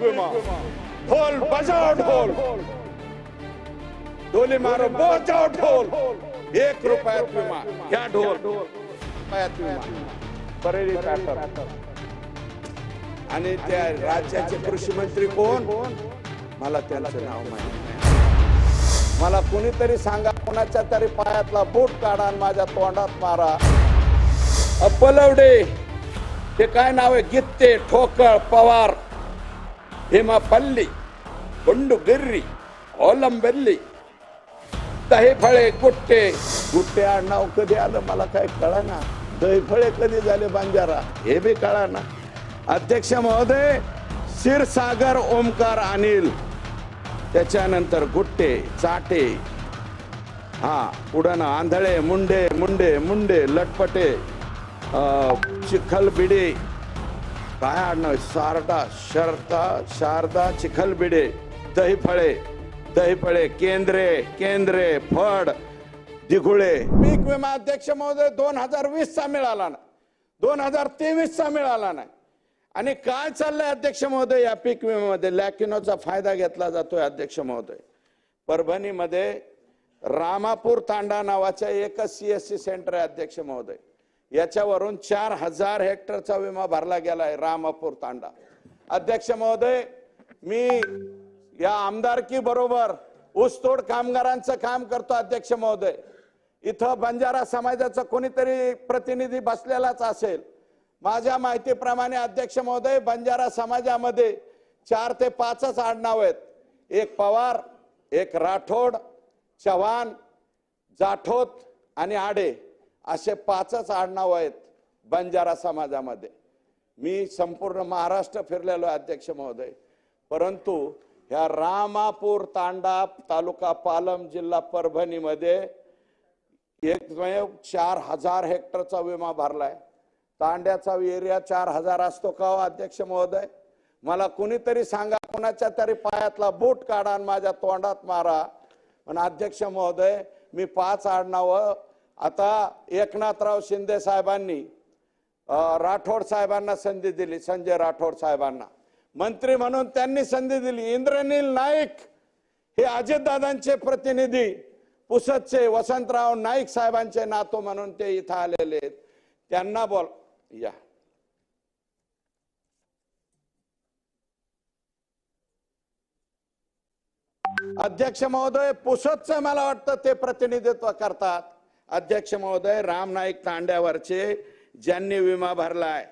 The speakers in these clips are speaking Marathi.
विमा ढोल बजाओ ढोल मारो बजाओ ढोल एक रुपयात विमा घ्या ढोल रुपयात विमा बरेली पॅटर्न आणि त्या राज्याचे कृषी मंत्री कोण? मला त्यांचं नाव माहिती नाही. मला कुणीतरी सांगा कोणाच्या तरी पायातला बूट काढा आणि माझ्या तोंडात मारा. अपलवडे ते काय नाव आहे? गित्ते ठोकळ पवार. हेमापल्ली बंडू ओलंबेल्ली दही फळे गुट्टे गुट्टे आडनाव कधी आलं मला काय कळा ना दही फळे कधी झाले बांजारा हे बी कळा ना अध्यक्ष महोदय क्षीरसागर ओमकार अनिल त्याच्यानंतर गुट्टे चाटे हा पुढं ना आंधळे मुंडे मुंडे मुंडे लटपटे अं, चिखलबिडे काय आडनाव आहे? सारडा शारदा चिखलबिडे दहीफळे दहीफळे केंद्रे केंद्रे फड दिघुळे. पीक विमा अध्यक्ष महोदय दोन हजार वीस चा मिळाला ना दोन हजार तेवीस चा मिळाला नाही. आणि काय चाललंय अध्यक्ष महोदय या पीक विम्यामध्ये? लॅकिनोचा फायदा घेतला जातोय अध्यक्ष महोदय. परभणीमध्ये रामापूर तांडा नावाच्या एकच सी सेंटर आहे अध्यक्ष महोदय. याच्यावरून चार हजार हेक्टरचा विमा भरला गेलाय रामापूर तांडा. अध्यक्ष महोदय मी या आमदारकी बरोबर ऊसतोड कामगारांचं काम करतो अध्यक्ष महोदय. इथं बंजारा समाजाचा कोणीतरी प्रतिनिधी बसलेलाच असेल. माझ्या माहितीप्रमाणे अध्यक्ष महोदय बंजारा समाजामध्ये चार ते पाचच आडनाव आहेत. एक पवार एक राठोड चव्हाण जाठोत आणि आडे. असे पाचच आडनाव आहेत बंजारा समाजामध्ये. मी संपूर्ण महाराष्ट्र फिरलेलो आहे अध्यक्ष महोदय. परंतु ह्या रामापूर तांडा तालुका पालम जिल्हा परभणीमध्ये एकमेव चार हजार हेक्टरचा विमा भरलाय. तांड्याचा एरिया चार हजार असतो का हो, अध्यक्ष महोदय? मला कुणीतरी सांगा कुणाच्या तरी पायातला बूट काढा आणि माझ्या तोंडात मारा. पण अध्यक्ष महोदय मी पाच आडनावं आता एकनाथराव शिंदे साहेबांनी राठोड साहेबांना संधी दिली संजय राठोड साहेबांना. मंत्री म्हणून त्यांनी संधी दिली. इंद्रनील नाईक हे अजितदादांचे प्रतिनिधी पुसदचे वसंतराव नाईक साहेबांचे नातो म्हणून ते इथं आलेले आहेत. त्यांना बोल या. अध्यक्ष महोदय पुसदचं मला वाटतं ते प्रतिनिधित्व करतात. अध्यक्ष महोदय राम नाईक तांड्यावरचे ज्यांनी विमा भरलाय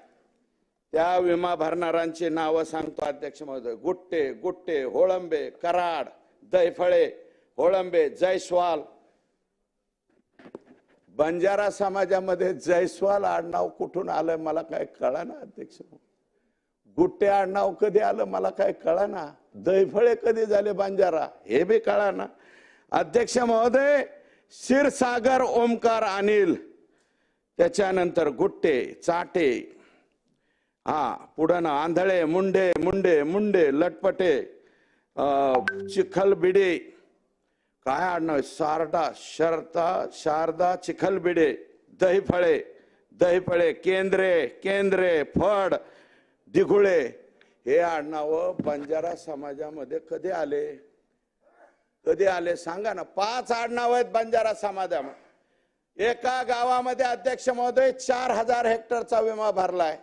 त्या विमा भरणाऱ्यांची नावं सांगतो अध्यक्ष महोदय. गुट्टे गुट्टे होळंबे कराड दैफळे होळंबे जयस्वाल बंजारा समाजामध्ये जयस्वाल आडनाव कुठून आलं मला काय कळा ना अध्यक्ष गुट्टे आडनाव कधी आलं मला काय कळा ना दैफळे कधी झाले बंजारा? हे बी कळा ना अध्यक्ष महोदय क्षीरसागर ओमकार अनिल त्याच्यानंतर गुट्टे चाटे हा पुढं ना आंधळे मुंडे मुंडे मुंडे लटपटे चिखलबिडे काय आडनाव शारदा सारडा शरता शारदा चिखलबिडे दहीफळे दहीफळे केंद्रे केंद्रे फड दिघुळे हे आडनाव बंजारा समाजामध्ये कधी आले? कधी आले सांगा ना. पाच आडनाव आहेत बंजारा समाजामध्ये. एका गावामध्ये अध्यक्ष महोदय चार हजार हेक्टरचा विमा भरलाय.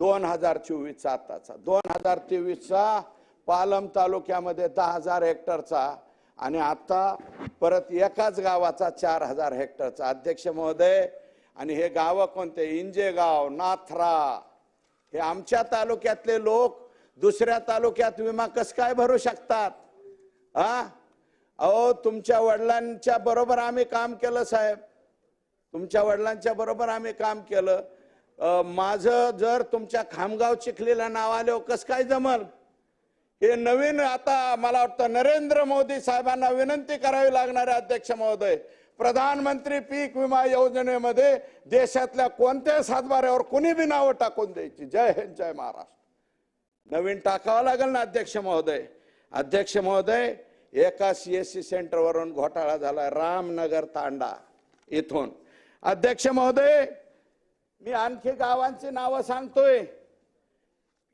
दोन हजार चोवीसचा आताचा. दोन हजार तेवीसचा पालम तालुक्यामध्ये दहा हजार हेक्टरचा आणि आता परत एकाच गावाचा चार हजार हेक्टरचा. अध्यक्ष महोदय आणि हे गावं कोणते? इंजेगाव नाथरा. हे आमच्या तालुक्यातले लोक दुसऱ्या तालुक्यात विमा कस काय भरू शकतात? हा अहो तुमच्या वडिलांच्या बरोबर आम्ही काम केलं साहेब. तुमच्या वडिलांच्या बरोबर आम्ही काम केलं. माझं जर तुमच्या खामगाव चिखलीला नाव आलं कस काय जमल? हे नवीन आता मला वाटतं नरेंद्र मोदी साहेबांना विनंती करावी लागणार आहे अध्यक्ष महोदय. प्रधानमंत्री पीक विमा योजनेमध्ये देशातल्या कोणत्याही सातबाऱ्यावर कुणी बी नावं टाकून द्यायची. जय हिंद जय महाराष्ट्र. नवीन टाकावं लागेल ना अध्यक्ष महोदय? अध्यक्ष महोदय एका सीएससी सेंटर वरून घोटाळा झाला. रामनगर तांडा इथून. अध्यक्ष महोदय मी आणखी गावांची नावं सांगतोय.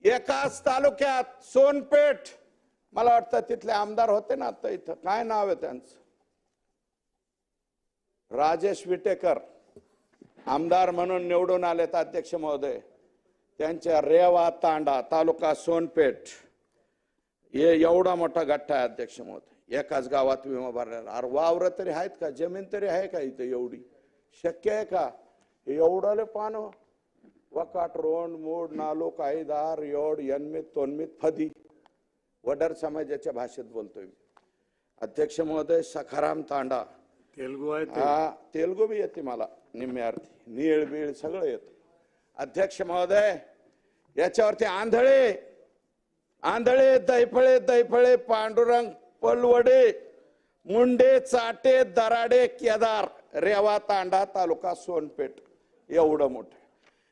एकाच तालुक्यात सोनपेठ मला वाटतं तिथले आमदार होते ना आता इथं. काय नाव आहे त्यांचं? राजेश विटेकर आमदार म्हणून निवडून आलेत अध्यक्ष महोदय. त्यांच्या रेवा तांडा तालुका सोनपेठ. हे एवढा मोठा गठ्ठा आहे अध्यक्ष महोदय. एकाच गावात विमा भरलेला. अरे वावर तरी आहेत का? जमीन तरी आहे का इथं एवढी? शक्य आहे का? एवढं पान. वकाट रोंड मूड नालो कायदार योड यन्मित तोन्मित फदी. वडर समाजाच्या भाषेत बोलतोय मी. अध्यक्ष महोदय सखाराम तांडा. तेलगू आहे हा तेलगू बी येते मला निम्मे अर्थी नीळ बीळ सगळं येतं. अध्यक्ष महोदय याच्यावरती आंधळे. आंधळे दैफळे दैफळे पांडुरंग पलवडे मुंडे चाटे दराडे केदार रेवा तांडा तालुका सोनपेठ एवढं मोठं.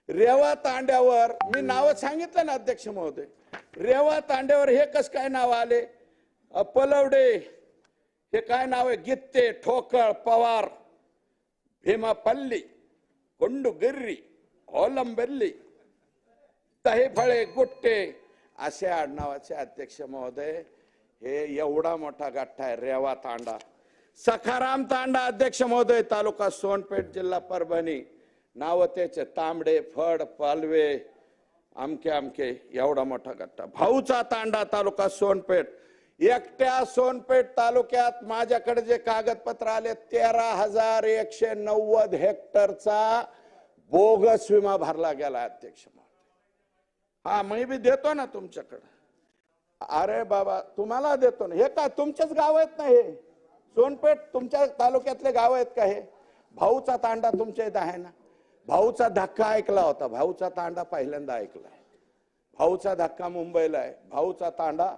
रेवा तांड्यावर मी नावं सांगितलं ना अध्यक्ष महोदय रेवा तांड्यावर हे कस काय नाव आले? पलवडे हे काय नाव आहे? गित्ते ठोकळ पवार भीमापल्ली कोंडुगिर्री ओलंबेल्ली दहीफळे गुट्टे असे आडनावाचे अध्यक्ष महोदय हे एवढा मोठा गठ्ठा आहे रेवा तांडा. सखाराम तांडा अध्यक्ष महोदय तालुका सोनपेठ जिल्हा परभणी. नाव त्याचे तांबडे फड पालवे आमके आमके एवढा मोठा गट्टा भाऊचा तांडा तालुका सोनपेठ. एकट्या सोनपेठ तालुक्यात माझ्याकडे जे कागदपत्र आले तेरा हजार एकशे नव्वद हेक्टरचा बोगस विमा भरला गेला अध्यक्ष महोदय. हा मी बी देतो ना तुमच्याकडं. अरे बाबा तुम्हाला देतो ना. हे का तुमच्याच गाव आहेत ना हे? सोनपेठ तुमच्या तालुक्यातले गाव आहेत का हे? भाऊचा तांडा तुमच्या इथं आहे ना? भाऊचा धक्का ऐकला होता. भाऊचा तांडा पहिल्यांदा ऐकलाय भाऊचा धक्का मुंबईला आहे. भाऊचा तांडा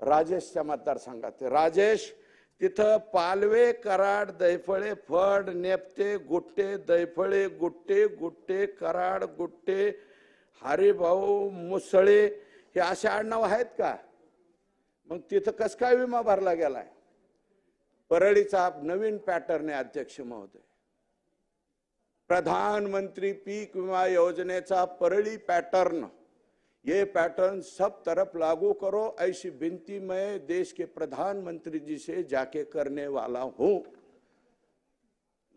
राजेशच्या मतदारसंघात राजेश तिथं पालवे कराड दैफळे फड नेपते गुट्टे दैफळे गुट्टे गुट्टे कराड गुट्टे हरिभाऊ मुसळे हे असे आडनाव आहेत का? मग तिथं कस काय विमा भरला गेलाय? परळीचा नवीन पॅटर्न आहे अध्यक्ष महोदय. प्रधानमंत्री पीक विमा योजनेचा परळी पैटर्न ये पैटर्न सब तरफ लागू करो ऐसी विनती मैं देश के प्रधानमंत्री जी से जाके करने वाला हूं.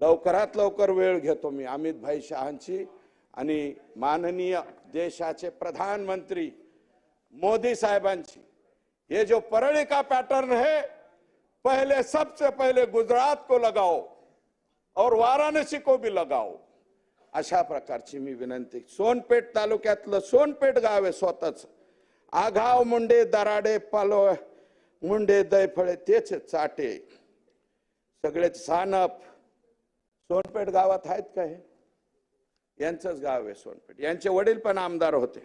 लवकरात लवकर वेळ घेतो मी अमित भाई शहांची. आणि माननीय देशाचे प्रधानमंत्री मोदी साहेबांची ये जो परळी का पैटर्न है पहले सबसे पहले गुजरात को लगाओ और वाराणसी को भी लगाओ. अशा प्रकारची मी विनंती सोनपेठ तालुक्यातलं सोनपेठ गाव आहे स्वतःच. आघाव मुंडे दराडे पालो मुंडे दैफळे तेच चाटे. सगळेच सानप सोनपेठ गावात आहेत का हे? यांचंच गाव आहे सोनपेठ. यांचे वडील पण आमदार होते.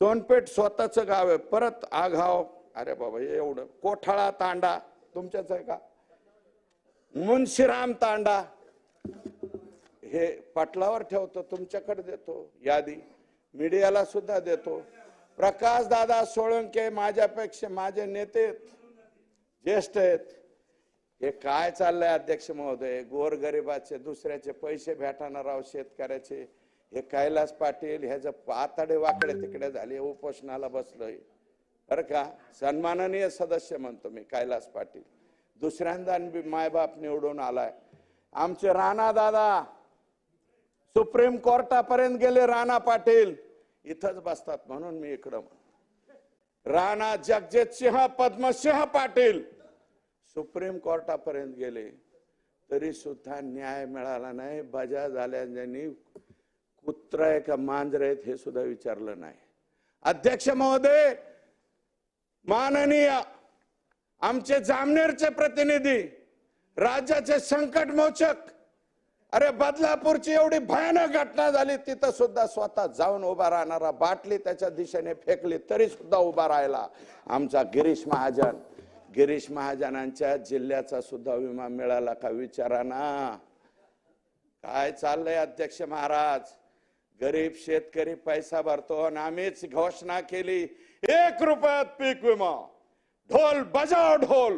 सोनपेठ स्वतःचं गाव आहे. परत आघाव अरे बाबा एवढं. कोठाळा तांडा तुमच्याच आहे का? मुन्शीराम तांडा. हे पाटलावर ठेवतो तुमच्याकडे देतो यादी. मीडियाला सुद्धा देतो. प्रकाश दादा सोळंके माझ्यापेक्षा माझे नेते आहेत, ज्येष्ठ आहेत. हे काय चाललंय अध्यक्ष महोदय? गोरगरिबाचे दुसऱ्याचे पैसे भेटणार राव शेतकऱ्याचे. हे कैलास पाटील ह्याचं पातडे वाकडे तिकडे झाले उपोषणाला बसलोय. बरं का? सन्माननीय सदस्य म्हणतो मी कैलास पाटील. दुसऱ्यांदा मायबाप निवडून आलाय. आमचे राणा दादा सुप्रीम कोर्टापर्यंत गेले राणा पाटील. इथंच बसतात म्हणून मी इकडं राणा जगजित सिंह पद्मसिंह पाटील. सुप्रीम कोर्टापर्यंत गेले. तरी सुद्धा न्याय मिळाला नाही. बजा झाल्या कुत्र आहे का मांजर आहेत हे सुद्धा विचारलं नाही. अध्यक्ष महोदय माननीय आमचे जामनेरचे प्रतिनिधी राज्याचे संकट मोचक अरे बदलापूरची एवढी भयानक घटना झाली तिथं सुद्धा स्वतः जाऊन उभा राहणारा बाटली त्याच्या दिशेने फेकली तरी सुद्धा उभा राहिला आमचा गिरीश महाजन. गिरीश महाजनांच्या जिल्ह्याचा सुद्धा विमा मिळाला का विचारा ना काय चाललंय अध्यक्ष महाराज? गरीब शेतकरी पैसा भरतो आणि आम्हीच घोषणा केली एक रुपयात पीक विमा. ढोल बजाव ढोल.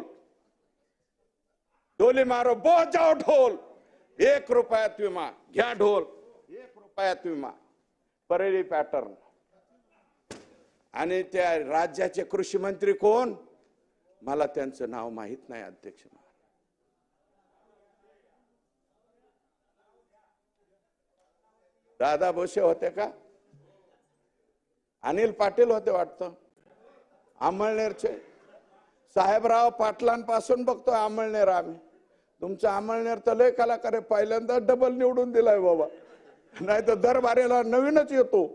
डोली मारो बजाव ढोल. एक रुपयात विमा घ्या ढोल. एक रुपयात विमा. परेली पॅटर्न. आणि त्या राज्याचे कृषी मंत्री कोण? मला त्यांचं नाव माहीत नाही अध्यक्ष दादा भोसे होते का? अनिल पाटील होते वाटतं. अमळनेरचे साहेबराव पाटलांपासून बघतो आमळनेर आम्ही. तुमचं अमळनेर तर लय कलाकार आहे. पहिल्यांदा डबल निवडून दिलाय बाबा. नाही तर दरबारेला नवीनच येतो.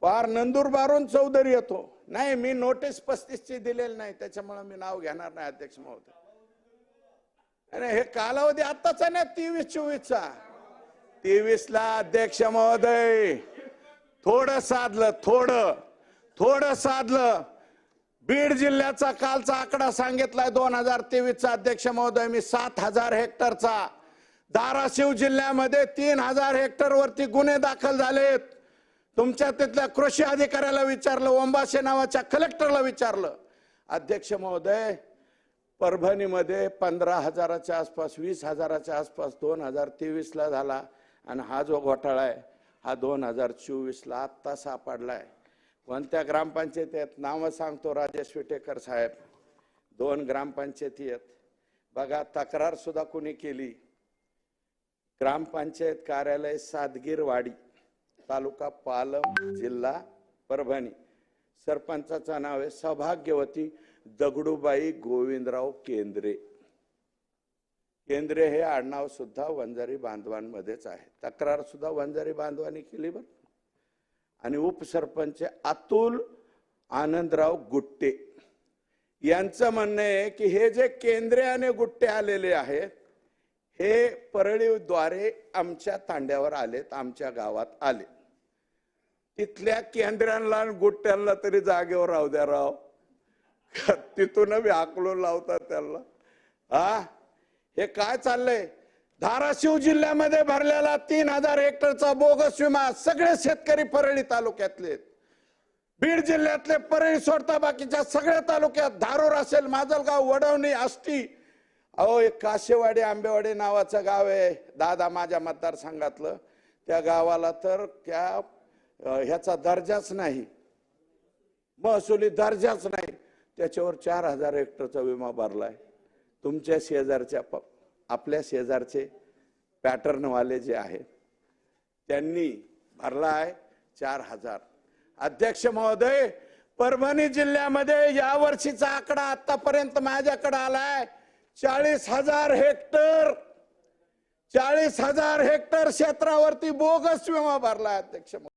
पार नंदुरबारून चौधरी येतो. नाही मी नोटीस पस्तीसची दिलेली नाही त्याच्यामुळे मी नाव घेणार नाही अध्यक्ष महोदय. अरे हे कालावधी आत्ताचा नाही तेवीस चोवीसचा तेवीस ला अध्यक्ष महोदय. थोडं साधलं थोडं थोडं साधलं. बीड जिल्ह्याचा कालचा आकडा सांगितलाय दोन हजार तेवीसचा अध्यक्ष महोदय मी सात हजार हेक्टरचा. धाराशिव जिल्ह्यामध्ये तीन हजार हेक्टर वरती गुन्हे दाखल झालेत. तुमच्या तिथल्या कृषी अधिकाऱ्याला विचारलं ओंबाशे नावाच्या कलेक्टरला विचारलं. अध्यक्ष महोदय परभणीमध्ये पंधरा हजाराच्या आसपास वीस हजाराच्या आसपास दोन हजार तेवीसला झाला आणि हा जो घोटाळा आहे हा दोन हजार चोवीसला आत्ता आत्ता सापडलाय. कोणत्या ग्रामपंचायतीत नावं सांगतो राजेश विटेकर साहेब. दोन ग्रामपंचायती आहेत. बघा तक्रार सुद्धा कोणी केली? ग्रामपंचायत कार्यालय सादगीरवाडी. तालुका पालम जिल्हा परभणी. सरपंचाचं नाव आहे सौभाग्यवती दगडूबाई गोविंदराव केंद्रे. केंद्रे हे आडनाव सुद्धा वंजारी बांधवांमध्येच आहे. तक्रार सुद्धा वंजारी बांधवांनी केली बरं. आणि उपसरपंच अतुल आनंदराव गुट्टे. यांचं म्हणणं आहे की हे जे केंद्रे आणि गुट्टे आलेले आहेत हे परळीद्वारे आमच्या तांड्यावर आलेत आमच्या गावात आले तिथल्या केंद्रांना गोट्यांना गुट्ट्यांना तरी जागेवर राहू द्या राव. तिथून बी हाकलून लावतात त्यांना. हा हे काय चाललंय? धाराशिव जिल्ह्यामध्ये भरलेला तीन हजार हेक्टरचा बोगस विमा सगळे शेतकरी परळी तालुक्यातले बीड जिल्ह्यातले परळी सोडता बाकीच्या सगळ्या तालुक्यात धारूर असेल माजलगाव वडवणी आष्टी. अहो एक काशेवाडी आंबेवाडी नावाचं गाव आहे. दादा माझ्या मतदारसंघातलं. त्या गावाला तर त्या ह्याचा दर्जाच नाही. महसुली दर्जाच नाही. त्याच्यावर चार हजार हेक्टरचा विमा भरलाय. तुमच्या शेजारच्या प- आपल्या शेजारचे पॅटर्नवाले जे आहेत त्यांनी भरला आहे चार हजार. अध्यक्ष महोदय परभणी जिल्ह्यामध्ये या वर्षीचा आकडा आतापर्यंत माझ्याकडे आलाय. चाळीस हजार हेक्टर चाळीस हजार हेक्टर क्षेत्रावरती बोगस विमा भरला अध्यक्ष महोदय